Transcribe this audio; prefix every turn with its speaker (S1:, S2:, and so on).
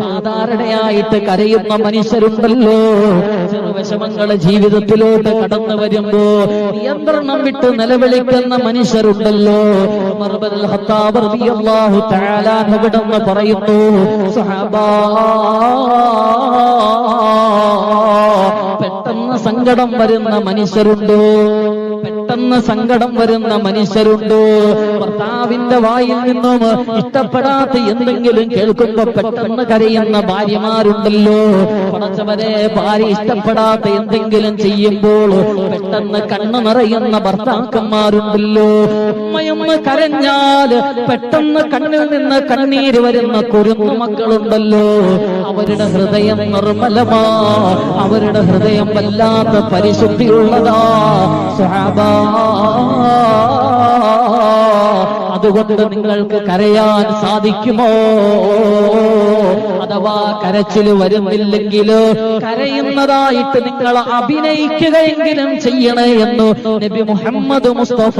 S1: സാധാരണയായിട്ട് കരയുന്ന മനുഷ്യരുണ്ടല്ലോ. വിഷമങ്ങളെ ജീവിതത്തിലോട്ട് കടന്നു വരുമ്പോ നിയന്ത്രണം വിട്ട് നിലവിളിക്കുന്ന മനുഷ്യരുണ്ടല്ലോ. അൻഹു പറയുന്നു പെട്ടെന്ന് സങ്കടം വരുന്ന മനുഷ്യരുണ്ടോ? പെട്ടെന്ന് സങ്കടം വരുന്ന മനുഷ്യരുണ്ടോ? ഭർത്താവിന്റെ വായിൽ നിന്നും ഇഷ്ടപ്പെടാത്ത എന്തെങ്കിലും കേൾക്കുമ്പോ പെട്ടെന്ന് കരയുന്ന ഭാര്യമാരുണ്ടല്ലോ. പടച്ചവരെ ഭാര്യ ഇഷ്ടപ്പെടാത്ത എന്തെങ്കിലും ചെയ്യുമ്പോൾ പെട്ടെന്ന് കണ്ണു നിറയുന്ന ഭർത്താക്കന്മാരുണ്ടല്ലോ. ഉമ്മയൊന്ന് കരഞ്ഞാൽ പെട്ടെന്ന് കണ്ണിൽ നിന്ന് കണ്ണീര് വരുന്ന കുരുന്നു മക്കളുണ്ടല്ലോ. അവരുടെ ഹൃദയം നിർമ്മലമാ. അവരുടെ ഹൃദയം വല്ലാത്ത പരിശുദ്ധിയുള്ളതാ. സ്വഹാബാ അതുകൊണ്ട് നിങ്ങൾക്ക് കരയാൻ സാധിക്കുമോ? അഥവാ കരച്ചിൽ വരുന്നില്ലെങ്കിലോ? കരയുന്നതായിട്ട് നിങ്ങൾ അഭിനയിക്കുകയെങ്കിലും ചെയ്യണേ എന്ന് നബി മുഹമ്മദ് മുസ്തഫ